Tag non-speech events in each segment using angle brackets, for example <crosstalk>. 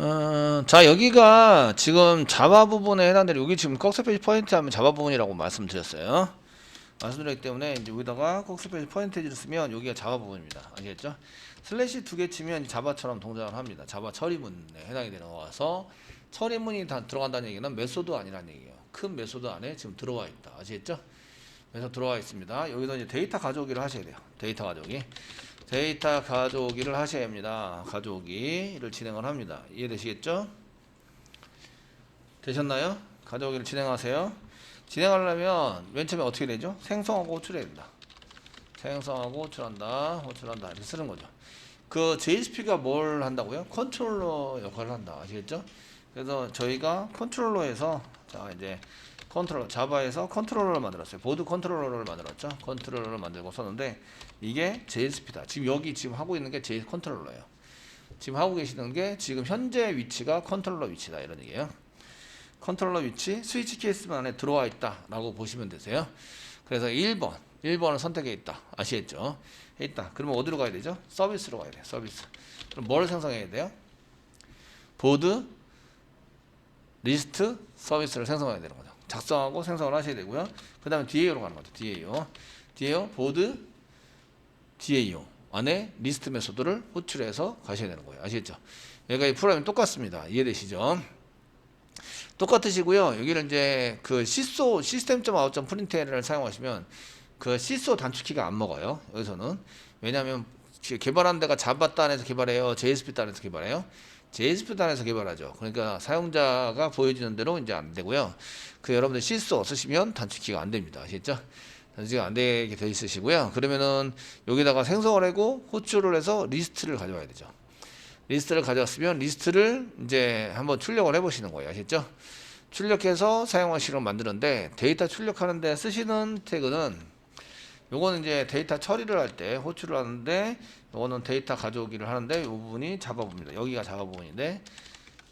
어, 자 여기가 지금 자바 부분에 해당되는 여기 지금 꺽스페이지 포인트 하면 자바 부분이라고 말씀드렸어요. 말씀드렸기 때문에 이제 여기다가 꺽스페이지 포인트를 쓰면 여기가 자바 부분입니다. 아시겠죠? 슬래시 두 개 치면 자바처럼 동작을 합니다. 자바 처리문에 해당이 되는 거라서 처리문이 다 들어간다는 얘기는 메소드 아니라는 얘기예요. 큰 메소드 안에 지금 들어와 있다. 아시겠죠? 그래서 들어와 있습니다. 여기서 이제 데이터 가져오기를 하셔야 돼요. 데이터 가져오기. 데이터 가져오기를 하셔야 합니다. 가져오기를 진행을 합니다. 이해되시겠죠? 되셨나요? 가져오기를 진행하세요. 진행하려면 맨 처음에 어떻게 되죠? 생성하고 호출해야 된다. 생성하고 호출한다. 호출한다. 이렇게 쓰는 거죠. 그 JSP가 뭘 한다고요? 컨트롤러 역할을 한다. 아시겠죠? 그래서 저희가 컨트롤러에서 자 이제 컨트롤러 자바에서 컨트롤러를 만들었어요. 보드 컨트롤러를 만들었죠. 컨트롤러를 만들고 썼는데 이게 JSP다. 지금 여기 지금 하고 있는 게 JS 컨트롤러예요. 지금 하고 계시는 게 지금 현재 위치가 컨트롤러 위치다 이런 얘기예요. 컨트롤러 위치 스위치 케이스만 안에 들어와 있다라고 보시면 되세요. 그래서 1번, 1번을 선택해 있다. 아시겠죠? 해 있다. 그러면 어디로 가야 되죠? 서비스로 가야 돼요. 서비스. 그럼 뭘 생성해야 돼요? 보드 리스트 서비스를 생성해야 되는 거죠. 작성하고 생성을 하셔야 되고요. 그 다음에 DAO로 가는 거죠. DAO. DAO 보드 DAO 안에 리스트 메소드를 호출해서 가셔야 되는 거예요. 아시겠죠? 여기가 이 프로그램이 똑같습니다. 이해되시죠? 똑같으시고요. 여기를 이제 그 시소 시스템.out.println을 사용하시면 그 시소 단축키가 안 먹어요. 여기서는 왜냐하면 개발한 데가 자바 단에서 개발해요, JSP 단에서 개발해요. JSP 단에서 개발하죠. 그러니까 사용자가 보여주는 대로 이제 안 되고요. 그 여러분들 시소 쓰시면 단축키가 안 됩니다. 아시겠죠? 단축키가 안 되게 돼 있으시고요. 그러면은 여기다가 생성을 하고 호출을 해서 리스트를 가져와야 되죠. 리스트를 가져왔으면 리스트를 이제 한번 출력을 해보시는 거예요. 아시죠? 출력해서 사용하시는 만드는데 데이터 출력하는데 쓰시는 태그는 요거는 이제 데이터 처리를 할 때 호출을 하는데 요거는 데이터 가져오기를 하는데 요 부분이 자바 부분입니다. 여기가 자바 부분인데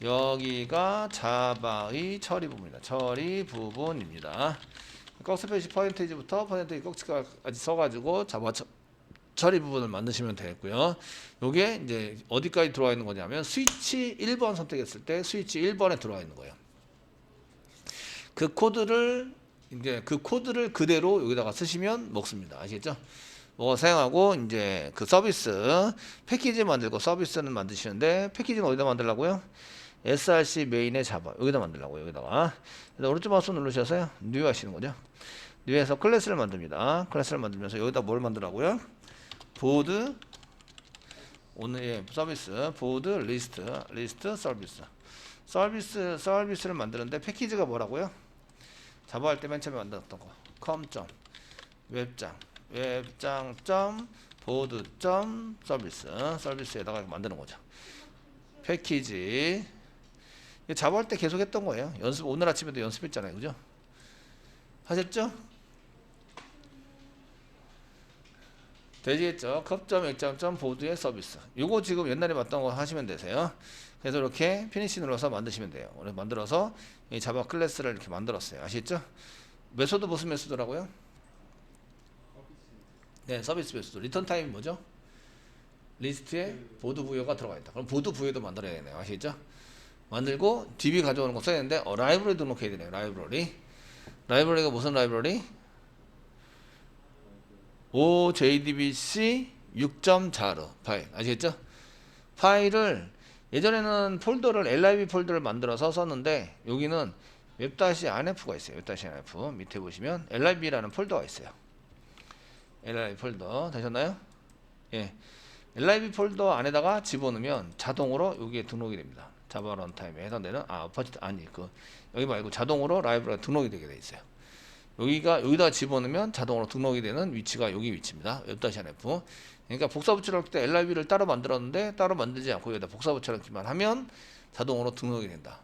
여기가 자바의 처리 부분입니다. 처리 부분입니다. 꺽스페이시 퍼센테이지부터 퍼센테이지 꺽스까지 써가지고 자바 처, 처리 부분을 만드시면 되겠고요. 요게 이제 어디까지 들어와 있는 거냐면 스위치 1번 선택했을 때 스위치 1번에 들어와 있는 거예요. 그 코드를 이제 그 코드를 그대로 여기다가 쓰시면 먹습니다. 아시겠죠? 뭐 사용하고 이제 그 서비스 패키지 만들고 서비스는 만드시는데 패키지는 어디다 만들라고요? src 메인에 잡아 여기다 만들라고 여기다가 오른쪽 마우스 누르셔서요 뉴 하시는 거죠 뉴에서 클래스를 만듭니다 클래스를 만들면서 여기다 뭘 만들라고요 보드 오늘의 서비스 보드 리스트 리스트 서비스 서비스 서비스를 만드는데 패키지가 뭐라고요? 자바 할 때 맨 처음에 만들었던 거 com. 웹장 웹장 점 보드 점 서비스 서비스에다가 만드는 거죠. 패키지 이거 자바 할 때 계속 했던 거예요. 연습 오늘 아침에도 연습했잖아요. 그죠? 하셨죠? 되시겠죠? 컵점 액장점 보드의 서비스. 요거 지금 옛날에 봤던 거 하시면 되세요. 그래서 이렇게 피니시 눌러서 만드시면 돼요. 오늘 만들어서 이 자바 클래스를 이렇게 만들었어요. 아시겠죠? 메소드 무슨 메소드라고요? 네, 서비스 메소드. 리턴 타임이 뭐죠? 리스트에 보드 부여가 들어가 있다. 그럼 보드 부여도 만들어야 되네요. 아시겠죠? 만들고 DB 가져오는 거 써야 되는데 어, 라이브러리 등록해야 되네요. 라이브러리. 라이브러리가 무슨 라이브러리? OJDBC 6.자르 파일 아시겠죠? 파일을 예전에는 폴더를 LIB 폴더를 만들어서 썼는데 여기는 웹-rf가 있어요. 웹-rf 밑에 보시면 LIB라는 폴더가 있어요. LIB 폴더 되셨나요? 예. LIB 폴더 안에다가 집어넣으면 자동으로 여기에 등록이 됩니다. 자바 런타임에 해당되는 아 어퍼지트 아니 그 여기 말고 자동으로 라이브러리 등록이 되게 돼 있어요. 여기가 여기다 집어넣으면 자동으로 등록이 되는 위치가 여기 위치입니다. 웹-rf. 그러니까 복사 붙여넣을 때 LIB를 따로 만들었는데 따로 만들지 않고 여기다 복사 붙여넣기만 하면 자동으로 등록이 된다.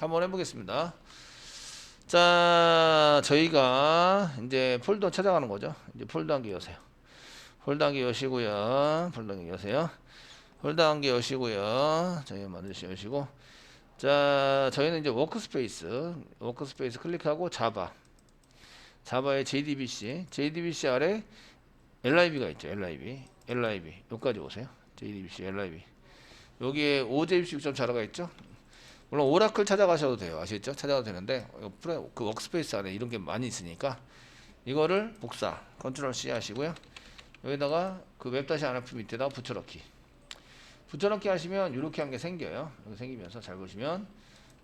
한번 해보겠습니다. 자, 저희가 이제 폴더 찾아가는 거죠. 이제 폴더 한개 여세요. 폴더 한개 여시고요. 폴더 한개 여세요. 폴더 한개 여시고요. 저희 만드시 여시고. 자, 저희는 이제 워크스페이스, 워크스페이스 클릭하고 자바. 자바의 JDBC, JDBC 아래 LIB가 있죠. LIB, LIB 여기까지 오세요. JDBC, LIB 여기에 OJBC 6.4가 있죠. 물론 오라클 찾아가셔도 돼요. 아시겠죠? 찾아가도 되는데 그 워크스페이스 안에 이런 게 많이 있으니까 이거를 복사 컨트롤 C 하시고요. 여기다가 그 웹다시 안프 밑에다 붙여넣기 붙여넣기 하시면 이렇게 한 게 생겨요. 여기 생기면서 잘 보시면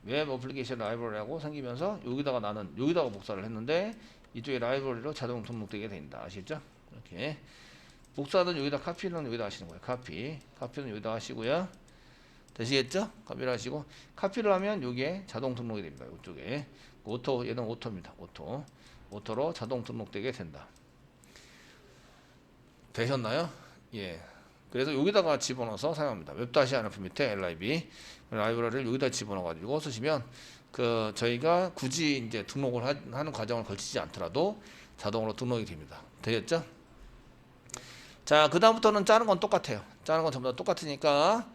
웹 어플리케이션 라이브러리하고 생기면서 여기다가 나는 여기다가 복사를 했는데 이쪽에 라이브러리로 자동 등록되게 됩니다. 아시겠죠? 이렇게 복사는 여기다 카피는 여기다 하시는 거예요. 카피 카피는 여기다 하시고요. 되시겠죠? 카피를 하시고 카피를 하면 여기에 자동 등록이 됩니다. 이쪽에 오토 얘는 오토입니다. 오토 오토로 자동 등록되게 된다. 되셨나요? 예. 그래서 여기다가 집어넣어서 사용합니다. 웹다시 안프 밑에 lib 라이브러리를 여기다 집어넣어 가지고 쓰시면 그 저희가 굳이 이제 등록을 하, 하는 과정을 거치지 않더라도 자동으로 등록이 됩니다. 되겠죠? 자, 그 다음부터는 짜는 건 똑같아요. 짜는 건 전부 다 똑같으니까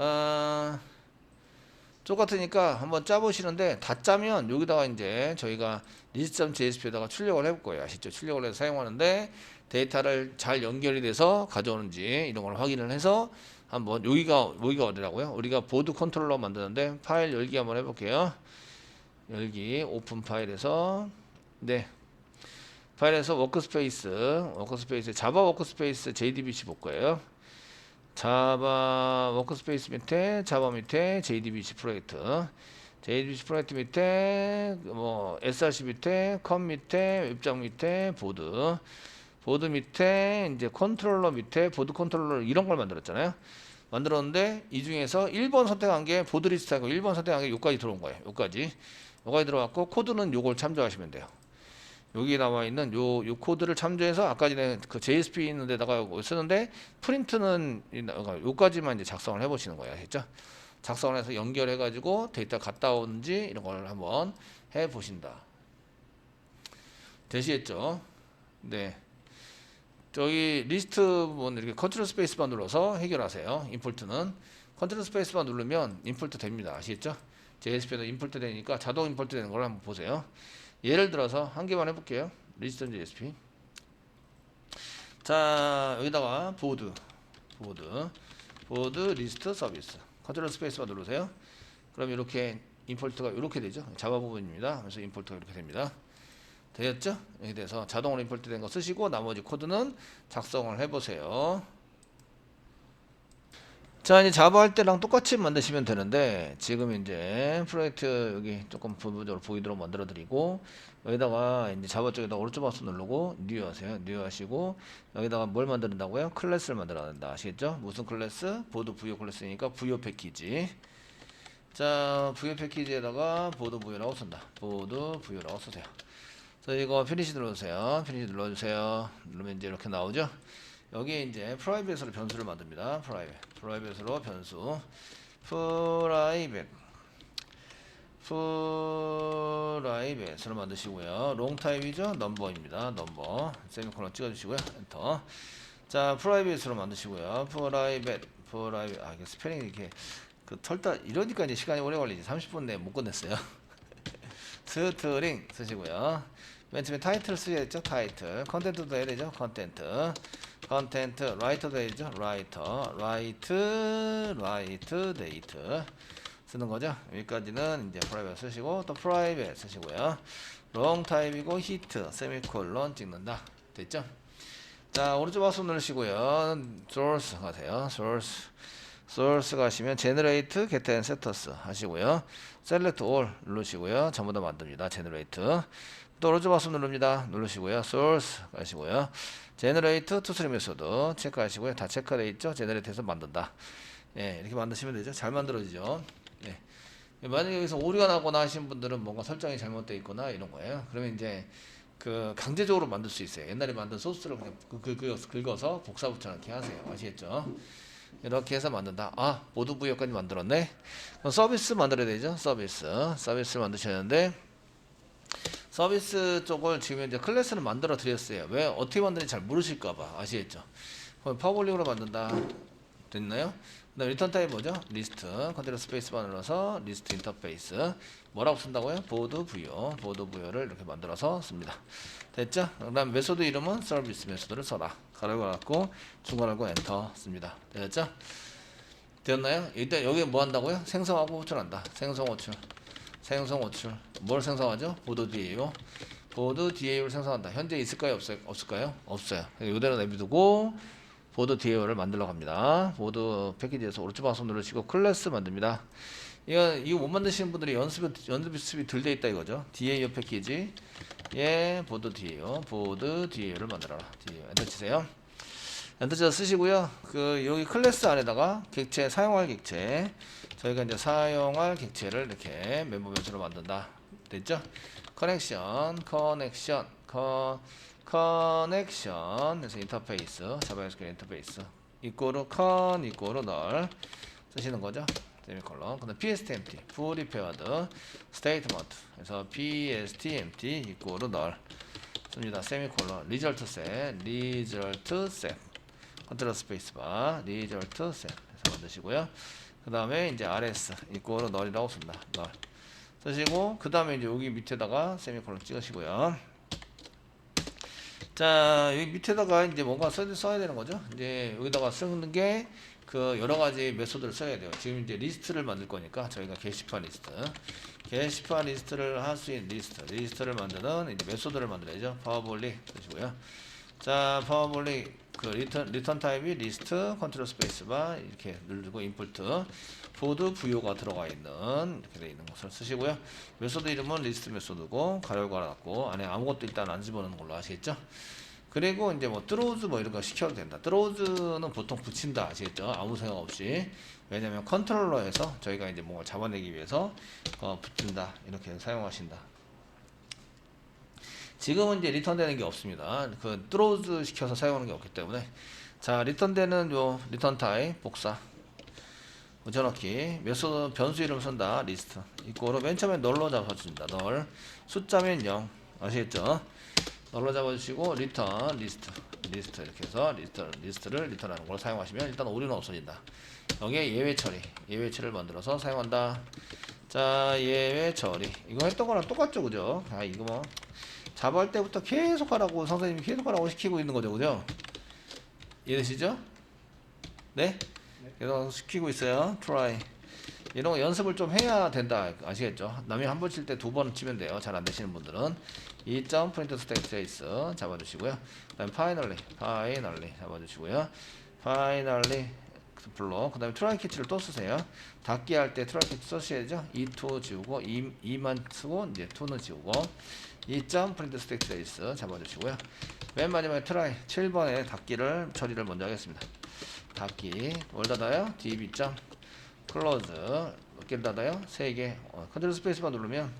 어, 똑같으니까 한번 짜보시는데 다 짜면 여기다가 이제 저희가 list.jsp에다가 출력을 해볼 거예요. 아시죠? 출력을 해서 사용하는데 데이터를 잘 연결이 돼서 가져오는지 이런 걸 확인을 해서 한번 여기가 여기가 어디라고요? 우리가 보드 컨트롤러 만드는데 파일 열기 한번 해볼게요. 열기 오픈 파일에서 네 파일에서 워크스페이스 워크스페이스 자바 워크스페이스 JDBC 볼 거예요. 자바 워크스페이스 밑에 자바 밑에 JDBC 프로젝트 JDBC 프로젝트 밑에 뭐 SRC 밑에 컴 밑에 웹장 밑에 보드 보드 밑에 이제 컨트롤러 밑에 보드 컨트롤러 이런 걸 만들었잖아요. 만들었는데 이 중에서 1번 선택한 게 보드 리스트하고 1번 선택한 게 여기까지 들어온 거예요. 여기까지. 여기까지 들어왔고 코드는 요걸 참조하시면 돼요. 여기 나와 있는 요, 요 코드를 참조해서 아까 전에 그 JSP 있는 데다가 쓰는데 프린트는 요까지만 이제 작성을 해 보시는 거예요. 아시죠? 작성을 해서 연결해 가지고 데이터 갔다 오는지 이런 걸 한번 해 보신다. 되시겠죠? 네. 저기 리스트 부분 이렇게 컨트롤 스페이스바 눌러서 해결하세요. 임포트는 컨트롤 스페이스바 누르면 임포트 됩니다. 아시겠죠? JSP도 임포트 되니까 자동 임포트 되는 걸 한번 보세요. 예를 들어서 한 개만 해볼게요. 리스트 JSP. 자 여기다가 보드, 보드, 보드 리스트 서비스. 컨트롤 스페이스바 누르세요. 그럼 이렇게 임포트가 이렇게 되죠. 자바 부분입니다. 그래서 임포트가 이렇게 됩니다. 되었죠? 이렇게 돼서 자동으로 임포트 된 거 쓰시고 나머지 코드는 작성을 해보세요. 자 이제 자바 할 때랑 똑같이 만드시면 되는데 지금 이제 프로젝트 여기 조금 부분적으로 보이도록 만들어 드리고 여기다가 이제 자바 쪽에다 오른쪽 마우스 누르고 뉴 하세요. 뉴 하시고 여기다가 뭘 만든다고요? 클래스를 만들어야 된다. 아시겠죠? 무슨 클래스? 보드 부여 클래스니까 부여 패키지. 자 부여 패키지에다가 보드 부여라고 쓴다. 보드 부여라고 쓰세요. 그래서 이거 피니시 눌러주세요. 피니시 눌러주세요. 누르면 이제 이렇게 나오죠 여기에 이제 프라이빗으로 변수를 만듭니다. 프라이빗. 프라이빗으로 변수. 프라이빗. 프라이빗으로 만드시고요. 롱 타입이죠. 넘버입니다. 넘버. 세미콜론 찍어 주시고요. 엔터. 자, 프라이빗으로 만드시고요. 프라이빗. 프라이빗. 아, 이게 스페링이 이렇게 그 털다 이러니까 이제 시간이 오래 걸리지. 30분 내에 못 끝냈어요. <laughs> 스트링 쓰시고요. 맨 처음에 타이틀 쓰야겠죠 타이틀 컨텐츠도 해야 되죠 컨텐츠 컨텐츠 라이터도 해야죠? 라이터 라이트 라이트 데이트 쓰는 거죠? 여기까지는 이제 프라이빗 쓰시고 또 프라이빗 쓰시고요. 롱 타입이고 히트 세미콜론 찍는다. 됐죠? 자 오른쪽 마우스 누르시고요. source 가세요. source. source 가시면 get and setters 하시고요. select all 누르시고요. 전부 다 만듭니다. 오 른쪽 마우스 누릅니다. 누르시고요. source 가시고요. stream 메소드 체크하시고요. 다 체크되어 있죠? 해서 만든다. 예, 이렇게 만드시면 되죠. 잘 만들어지죠. 예. 만약에 여기서 오류가 나거나 하신 분들은 뭔가 설정이 잘못되어 있거나 이런 거예요. 그러면 이제 그 강제적으로 만들 수 있어요. 옛날에 만든 소스를 그냥 긁어서, 긁어서 복사 붙여넣기 하세요. 아시겠죠? 이렇게 해서 만든다. 아, 모두 부여까지 만들었네. 그럼 서비스 만들어야 되죠. 서비스. 서비스를 만드셨는데 서비스 쪽을 지금 이제 클래스를 만들어 드렸어요. 왜 어떻게 만드는지 잘 모르실까봐 아시겠죠? 그럼 파워볼링으로 만든다. 됐나요? 그다음 리턴 타입 뭐죠? 리스트 컨트롤 스페이스바 눌러서 리스트 인터페이스 뭐라고 쓴다고요? 보드 부여 보드 부여를 이렇게 만들어서 씁니다. 됐죠? 그다음 메소드 이름은 서비스 메소드를 써라. 가로 갖고 중괄하고 엔터 씁니다. 됐죠? 되었나요? 일단 여기 뭐 한다고요? 생성하고 호출한다. 생성 호출. 생성 호출. 뭘 생성하죠? 보드 DAO. 보드 DAO를 생성한다. 현재 있을까요? 없어요? 없을까요? 없어요. 이대로 내비두고 보드 DAO를 만들러 갑니다. 보드 패키지에서 오른쪽 방송 누르시고 클래스 만듭니다. 이거 이거 못 만드시는 분들이 연습 연습이 덜 돼 있다 이거죠. DAO 패키지. 예, 보드 DAO. 보드 DAO를 만들어라. DAO. 엔터 치세요. 엔터치어 쓰시고요. 그 여기 클래스 안에다가 객체 사용할 객체 저희가 이제 사용할 객체를 이렇게 멤버 멘트로 만든다. 됐죠? 커넥션, 커넥션, 커 커넥션 그래서 인터페이스 자바스크립트 인터페이스 이꼬르 컨 이꼬르 널 쓰시는 거죠. 세미콜론. 근데 pstmt 프리페어드 스테이트먼트 그래서 pstmt 이꼬르 널 씁니다. 세미콜론 리절트 셋 리절트 셋 컨트롤 스페이스바 리절트 셋 해서 만드시고요. 그 다음에 이제 rs 이꼬르 널이라고 씁니다. 널 쓰시고 그 다음에 이제 여기 밑에다가 세미콜론 찍으시고요. 자 여기 밑에다가 이제 뭔가 써, 써야 되는 거죠. 이제 여기다가 쓰는 게 그 여러 가지 메소드를 써야 돼요. 지금 이제 리스트를 만들 거니까 저희가 게시판 리스트, 게시판 리스트를 할 수 있는 리스트, 리스트를 만드는 이제 메소드를 만들어야죠. 파워볼리 쓰시고요. 자 파워볼리 그 리턴 리턴 타입이 리스트 컨트롤 스페이스바 이렇게 누르고 인풋 보드 부요가 들어가 있는 이렇게 돼 있는 것을 쓰시고요. 메소드 이름은 리스트 메소드고 가로 갈아놨고 안에 아무것도 일단 안 집어넣는 걸로 아시겠죠? 그리고 이제 뭐 트로우즈 뭐 이런 거 시켜도 된다. 트로우즈는 보통 붙인다 아시겠죠? 아무 생각 없이 왜냐면 컨트롤러에서 저희가 이제 뭔가 잡아내기 위해서 어, 붙인다 이렇게 사용하신다. 지금은 이제 리턴되는 게 없습니다. 그 트로우즈 시켜서 사용하는 게 없기 때문에. 자 리턴되는 요 리턴 타입 복사. 붙여넣기. 메소드 변수 이름 쓴다. 리스트. 이거로 맨 처음에 널로 잡아줍니다. 널. 숫자면 0 아시겠죠? 널로 잡아주시고 리턴 리스트. 리스트 이렇게 해서 리스트 리스트를 리턴하는 걸 사용하시면 일단 오류는 없어진다. 여기에 예외 처리. 예외 처리를 만들어서 사용한다. 자 예외 처리. 이거 했던 거랑 똑같죠 그죠? 아 이거 뭐 잡을 때부터 계속 하라고 선생님이 계속 하라고 시키고 있는 거죠 그죠 이해되시죠 네 계속 시키고 있어요. try. 이런 거 연습을 좀 해야 된다. 아시겠죠? 남이 한 번 칠 때 두 번 치면 돼요. 잘 안 되시는 분들은. 이점 프린트 스테이트 트레이스 잡아주시고요. 그 다음에 finally, finally 잡아주시고요. finally 블록. 그 다음에 트라이 캐치를 또 쓰세요. 닫기 할 때 트라이 캐치 쓰셔야죠. 이2 지우고, 이, 2만 쓰고, 이제 2는 지우고, 이점 프린트 스테이트 트레이스 잡아주시고요. 맨 마지막에 트라이 7번에 닫기를 처리를 먼저 하겠습니다. 닫기 뭘 닫아요? db 점 클로즈 몇 개를 닫아요? 세개 어, 컨트롤 스페이스만 누르면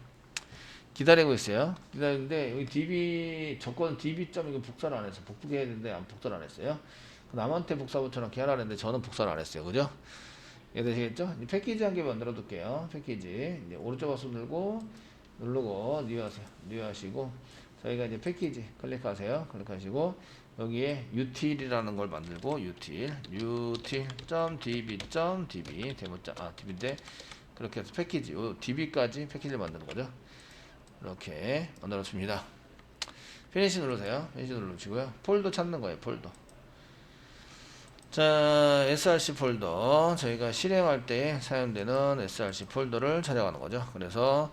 기다리고 있어요 기다리는데 여기 db 조건 db 점 이거 복사를 안 했어 복붙해야 되는데 안 복사를 안 했어요 남한테 복사 붙여놓기 하라 했는데 저는 복사를 안 했어요. 그죠? 이해되시겠죠? 패키지 한 개 만들어 둘게요. 패키지. 이제 오른쪽 버튼 누르고 누르고 뉴 하세요 뉴 하시고 저희가 이제 패키지 클릭하세요. 클릭하시고 여기에 util이라는 걸 만들고 util util.db.db 데모점 아 db인데 그렇게 해서 패키지 요 db까지 패키지를 만드는 거죠. 이렇게 만들어줍니다. 피니시 누르세요. 피니시 누르시고요. 폴더 찾는 거예요 폴더 자 src 폴더. 저희가 실행할 때 사용되는 src 폴더를 찾아가는 거죠. 그래서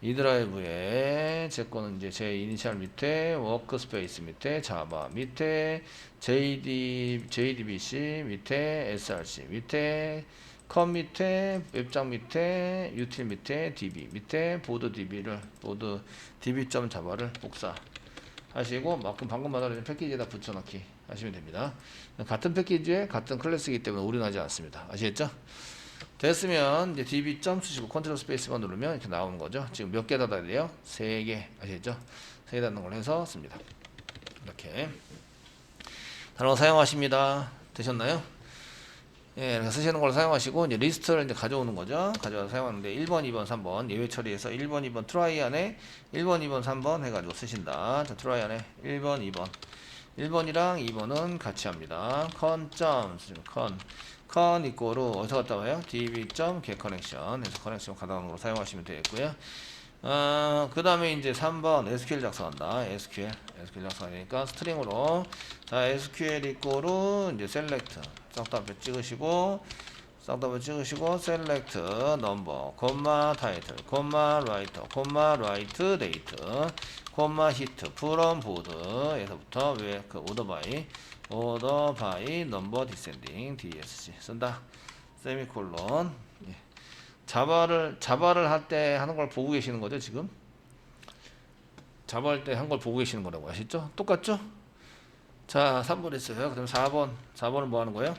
이 드라이브에 제 거는 이제 제 이니셜 밑에 워크스페이스 밑에 자바 밑에 JD, JDBC 밑에 SRC 밑에 컴 밑에 웹장 밑에 유틸 밑에 DB 밑에 보드 DB를 보드 DB.자바를 자바를 복사 하시고 막금 방금 말하는 패키지에다 붙여넣기 하시면 됩니다. 같은 패키지에 같은 클래스이기 때문에 오류나지 않습니다. 아시겠죠? 됐으면 이제 db 점 쓰시고 컨트롤 스페이스만 누르면 이렇게 나오는 거죠. 지금 몇 개 닫아야 돼요? 세 개 아시겠죠? 세 개 닫는 걸 해서 씁니다. 이렇게 단어 사용하십니다. 되셨나요? 예, 이렇게 쓰시는 걸 사용하시고 이제 리스트를 이제 가져오는 거죠. 가져와서 사용하는데 1번, 2번, 3번 예외 처리해서 1번, 2번 트라이 안에 1번, 2번, 3번 해가지고 쓰신다. 자, 트라이 안에 1번, 2번 1번이랑 2번은 같이 합니다. 컨점 컨컨 이꼬로 어디서 갔다 와요? db.get connection 해서 커넥션 걸로 사용하시면 되겠고요. 어, 그 다음에 이제 3번 SQL 작성한다. SQL. SQL 작성하니까 스트링으로 자, SQL 이꼬로 이제 select 앞에 찍으시고 쌍따블 찍으시고 select number, 콤마 타이틀, 콤마 라이터, 콤마 라이트 데이트, 콤마 히트, from 보드에서부터 왜그 오더 바이, 오더 바이 넘버 디센딩 DSC 쓴다. 세미콜론. 예. 자바를 자바를 할 때 하는 걸 보고 계시는 거죠 지금? 자바 할 때 한 걸 보고 계시는 거라고 아시죠? 똑같죠? 자 3번 했어요. 그다음 4번 4번은 뭐 하는 거예요?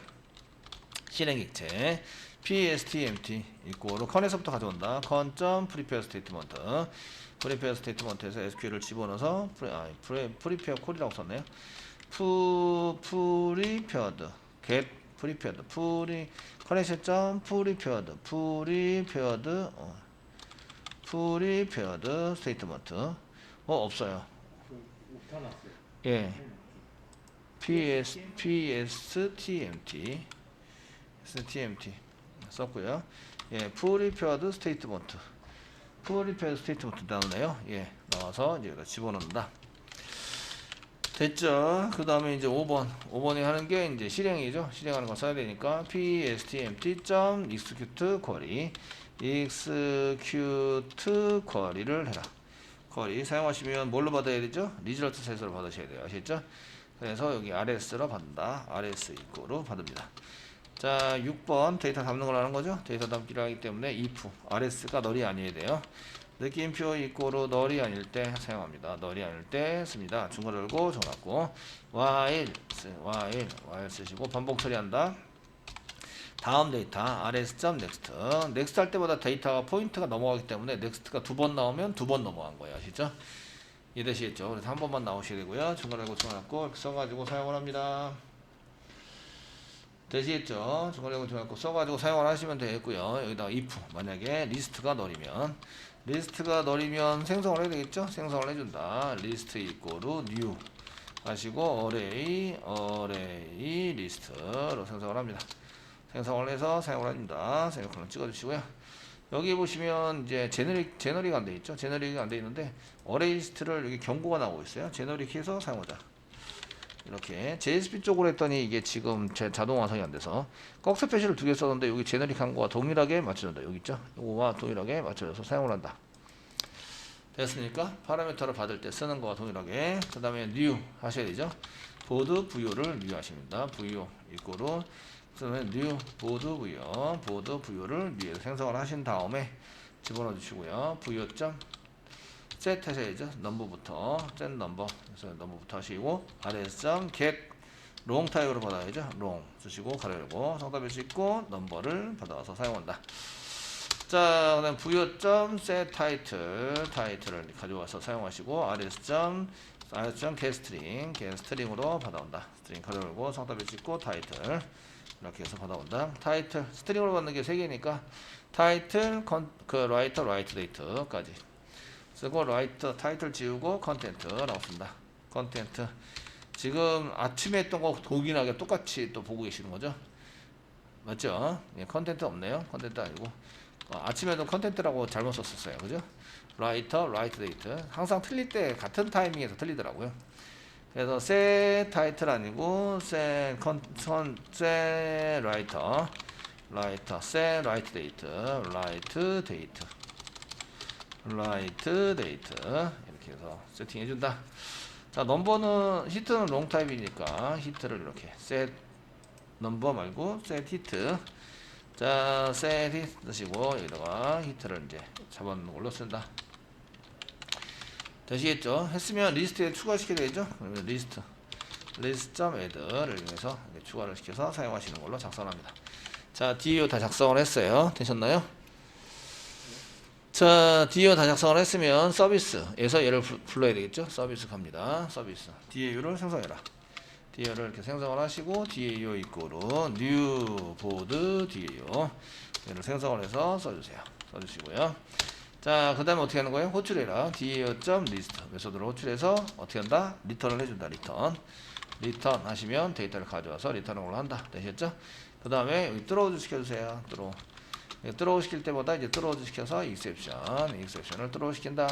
실행객체 PSTMT 이꼬로 컨에서부터 가져온다. 컨점 프리페어 스테이트먼트 프리페어 스테이트먼트에서 SQL을 집어넣어서 프리, 아, 프리, 프리페어 콜이라고 썼네요. 푸 프리페어드 get 프리페어드 프리 커넥션 점 프리페어드 프리페어드 어, 프리페어드 스테이트먼트 어 없어요. 났어요. 예. PS PSTMT STMT 썼고요. 예, 프리페어드 스테이트먼트. 프리페어드 스테이트먼트 나오네요. 예, 나와서 이제 집어넣는다. 됐죠? 그 다음에 이제 5번. 5번에 하는 게 이제 실행이죠. 실행하는 거 써야 되니까 pstmt 점 execute query execute query를 해라. query 사용하시면 뭘로 받아야 되죠? 리저트 셋으로 받으셔야 돼요. 아시겠죠? 그래서 여기 RS로 받는다. RS 이꼬로 받습니다. 자, 6번 데이터 담는 걸 하는 거죠. 데이터 담기를 하기 때문에 if RS가 널이 아니어야 돼요. 느낌표 이꼬로 널이 아닐 때 사용합니다. 널이 아닐 때 씁니다. 중괄 열고 정닫고 while 쓰- while while 쓰시고 반복 처리한다. 다음 데이터 rs.next next 할 때마다 데이터가 포인트가 넘어가기 때문에 next가 두 번 나오면 두 번 넘어간 거예요. 아시죠? 이해되시겠죠? 그래서 한 번만 나오셔야 되고요. 중괄 열고 정닫고 써가지고 사용을 합니다. 되시겠죠? 중괄력을 정해갖고 써가지고 사용을 하시면 되겠고요. 여기다가 if 만약에 리스트가 널이면 리스트가 널이면 생성을 해야 되겠죠? 생성을 해준다. 리스트 이꼬르 new 하시고 array array 리스트로 생성을 합니다. 생성을 해서 사용을 합니다. 세미콜론 찍어주시고요. 여기 보시면 이제 제너릭 제너릭 안 돼 있죠? 제너릭이 안 돼 있는데 array 리스트를 여기 경고가 나오고 있어요. 제너릭 해서 사용하자. 이렇게 JSP 쪽으로 했더니 이게 지금 제 자동 완성이 안 돼서 꺽쇠 표시를 두 개 썼는데 여기 제너릭한 거와 동일하게 맞춰준다. 여기 있죠? 이거와 동일하게 맞춰줘서 사용을 한다. 됐습니까? 파라미터를 받을 때 쓰는 거와 동일하게 그 다음에 new 하셔야 되죠? 보드 부여를 new 하십니다. 부여 이꼬로 그다음에 new 보드 부여 보드 부여를 new에서 생성을 하신 다음에 집어넣어 주시고요. 부여 점 set 하셔야죠. 넘버부터 set 넘버 그래서 넘버부터 하시고 rs get long 타입으로 받아야죠. long 쓰시고 가로 열고 성답을 싣고 넘버를 받아서 사용한다. 자, 그다음 부여점 set 타이틀 타이틀을 가져와서 사용하시고 rs rs get string get string으로 받아온다. 스트링 가로 열고 성답을 싣고 타이틀 이렇게 해서 받아온다. 타이틀 스트링으로 받는 게 세 개니까 타이틀 컨, 그 라이터 라이트 데이트까지 쓰고 라이터 타이틀 지우고 컨텐트라고 씁니다. 컨텐트 지금 아침에 했던 거 동일하게 똑같이 또 보고 계시는 거죠? 맞죠? 예, 컨텐트 없네요. 컨텐트 아니고 어, 아침에도 컨텐트라고 잘못 썼었어요. 그죠? 라이터 라이트 데이트 항상 틀릴 때 같은 타이밍에서 틀리더라고요. 그래서 세 타이틀 아니고 세컨세 라이터 라이터 세 라이트 데이트 라이트 데이트 라이트 데이트 이렇게 해서 세팅해 준다. 자 넘버는 히트는 롱 타입이니까 히트를 이렇게 셋 넘버 말고 셋 히트 자셋 히트 넣으시고 여기다가 히트를 이제 잡아놓는 걸로 쓴다. 되시겠죠? 했으면 리스트에 추가시켜야 되죠? 그러면 리스트 list.add를 이용해서 추가를 시켜서 사용하시는 걸로 작성합니다. 자, DAO 다 작성을 했어요. 되셨나요? 자, DAO 다 작성을 했으면 서비스에서 얘를 불- 불러야 되겠죠? 서비스 갑니다. 서비스. DAO를 생성해라. DAO를 이렇게 생성을 하시고 DAO 이꼬로 new board DAO 얘를 생성을 해서 써주세요. 써주시고요. 자, 그 다음에 어떻게 하는 거예요? 호출해라. DAO.list 메소드로 호출해서 어떻게 한다? 리턴을 해준다. 리턴. 리턴 하시면 데이터를 가져와서 리턴을 걸로 한다. 되셨죠? 그 다음에 여기 뚫어우즈 시켜주세요. 뚫어. 뚫어 시킬 때보다 이제 뚫어우즈 시켜서 exception, exception을 뚫어 시킨다.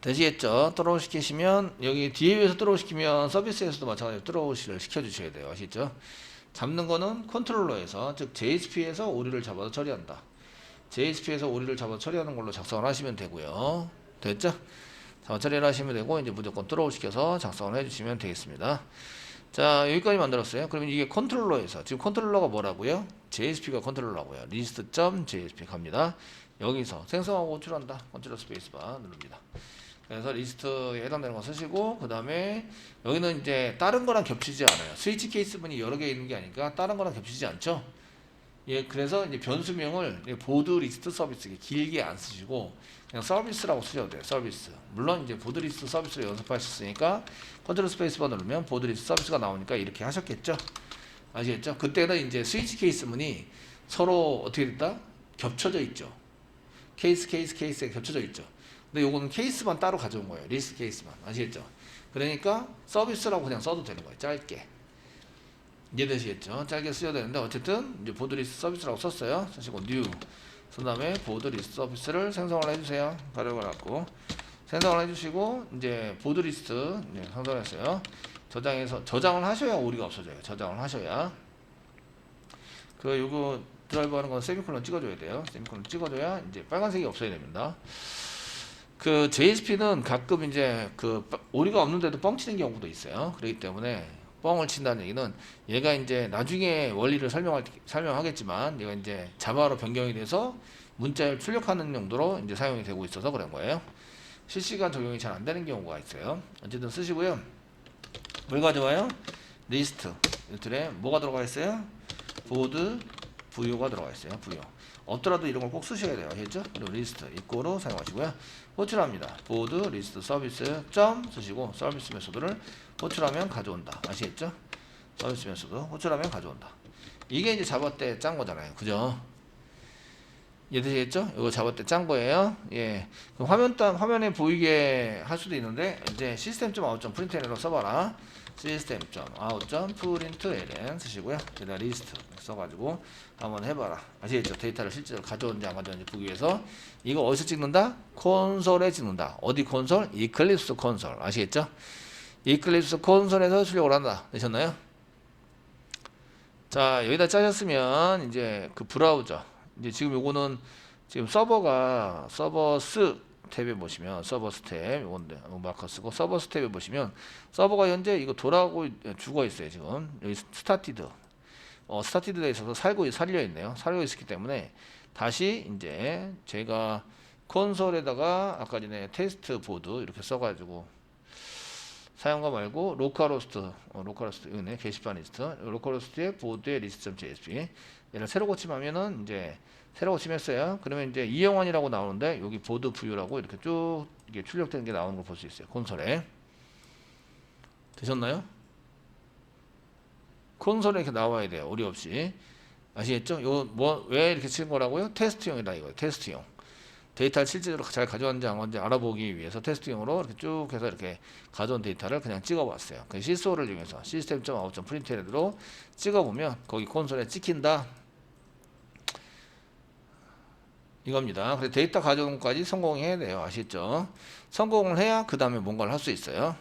되시겠죠? 뚫어 시키시면 여기 DA에서 뚫어 시키면 서비스에서도 마찬가지로 뚫어우시를 시켜주셔야 돼요. 아시죠? 잡는 거는 컨트롤러에서 즉 JSP에서 오류를 잡아서 처리한다. JSP에서 오류를 잡아 처리하는 걸로 작성을 하시면 되고요. 됐죠? 잡아 처리를 하시면 되고 이제 무조건 뚫어오 시켜서 작성을 해주시면 되겠습니다. 자 여기까지 만들었어요. 그러면 이게 컨트롤러에서 지금 컨트롤러가 뭐라고요? JSP가 컨트롤러고요. list.jsp 갑니다. 여기서 생성하고 호출한다. 컨트롤 스페이스바 누릅니다. 그래서 리스트에 해당되는 거 쓰시고 그 다음에 여기는 이제 다른 거랑 겹치지 않아요. 스위치 케이스 분이 여러 개 있는 게 아니니까 다른 거랑 겹치지 않죠. 예, 그래서 이제 변수명을 보드 리스트 서비스 길게 안 쓰시고 그냥 서비스라고 쓰셔도 돼요. 서비스. 물론 이제 보드 리스트 서비스를 연습하셨으니까 컨트롤 스페이스바 누르면 보드 리스트 서비스가 나오니까 이렇게 하셨겠죠. 아시겠죠? 그때는 이제 스위치 케이스 문이 서로 어떻게 됐다? 겹쳐져 있죠. 케이스 케이스 케이스에 겹쳐져 있죠. 근데 요거는 케이스만 따로 가져온 거예요. 리스트 케이스만. 아시겠죠? 그러니까 서비스라고 그냥 써도 되는 거예요. 짧게. 이해되시겠죠? 짧게 쓰셔야 되는데 어쨌든 이제 보드 리스트 서비스라고 썼어요. 쓰시고 new 쓴 다음에 보드 리스트 서비스를 생성을 해주세요. 가려고 갖고 생성을 해주시고 이제 보드 리스트 이제 생성했어요. 저장해서 저장을 하셔야 오류가 없어져요. 저장을 하셔야 그 요거 드라이브 하는 건 세미콜론 찍어줘야 돼요. 세미콜론 찍어줘야 이제 빨간색이 없어야 됩니다. 그 JSP는 가끔 이제 그 빠- 오류가 없는데도 뻥치는 경우도 있어요. 그렇기 때문에 뻥을 친다는 얘기는 얘가 이제 나중에 원리를 설명할 설명하겠지만 얘가 이제 자바로 변경이 돼서 문자를 출력하는 용도로 이제 사용이 되고 있어서 그런 거예요. 실시간 적용이 잘 안 되는 경우가 있어요. 어쨌든 쓰시고요. 뭘 가져와요? 리스트. 이틀에 뭐가 들어가 있어요? 보드 부요가 들어가 있어요. 부요. 없더라도 이런 걸 꼭 쓰셔야 돼요. 아시겠죠? 그리고 리스트 입고로 사용하시고요. 호출합니다. 보드 리스트 서비스 점 쓰시고 서비스 메소드를 호출하면 가져온다. 아시겠죠? 서비스 메소드 호출하면 가져온다. 이게 이제 자바 때짠 거잖아요. 그죠? 이해되시겠죠? 이거 잡을 때짠 거예요. 예. 그 화면 땅 화면에 보이게 할 수도 있는데 이제 시스템.out.println으로 써봐라. 시스템.out.println 쓰시고요. 게다 리스트 써가지고 한번 해봐라. 아시겠죠? 데이터를 실제로 가져온지 안 가져온지 보기 위해서 이거 어디서 찍는다? 콘솔에 찍는다. 어디 콘솔? 이클립스 콘솔. 아시겠죠? 이클립스 콘솔에서 출력을 한다. 되셨나요? 자 여기다 짜셨으면 이제 그 브라우저 이제 지금 요거는 지금 서버가 서버스 탭에 보시면 서버스 탭 요건데 요 마커 쓰고 서버스 탭에 보시면 서버가 현재 이거 돌아가고 죽어 있어요 지금 여기 스타티드 어 스타티드 돼 있어서 살고 살려 있네요 살고 있기 때문에 다시 이제 제가 콘솔에다가 아까 전에 테스트 보드 이렇게 써가지고 사용과 말고 로컬호스트 어, 로컬호스트 여기네 게시판 리스트 로컬호스트의 보드의 리스트.jsp 얘를 새로 고침하면은 이제 새로 고침했어요 그러면 이제 이영환이라고 나오는데 여기 보드 부유라고 이렇게 쭉 이게 출력되는 게 나오는 걸 볼 수 있어요 콘솔에 되셨나요? 콘솔에 이렇게 나와야 돼요 오류 없이 아시겠죠? 요뭐왜 이렇게 치는 거라고요? 테스트용이다 이거예요 테스트용 데이터를 실제로 잘 가져왔는지 안 가져왔는지 알아보기 위해서 테스트용으로 이렇게 쭉 해서 이렇게 가져온 데이터를 그냥 찍어봤어요. 그 시소를 이용해서 시스템.out.println으로 찍어보면 거기 콘솔에 찍힌다. 이겁니다. 그래서 데이터 가져온 것까지 성공해야 돼요. 아시죠? 성공을 해야 그 다음에 뭔가를 할 수 있어요.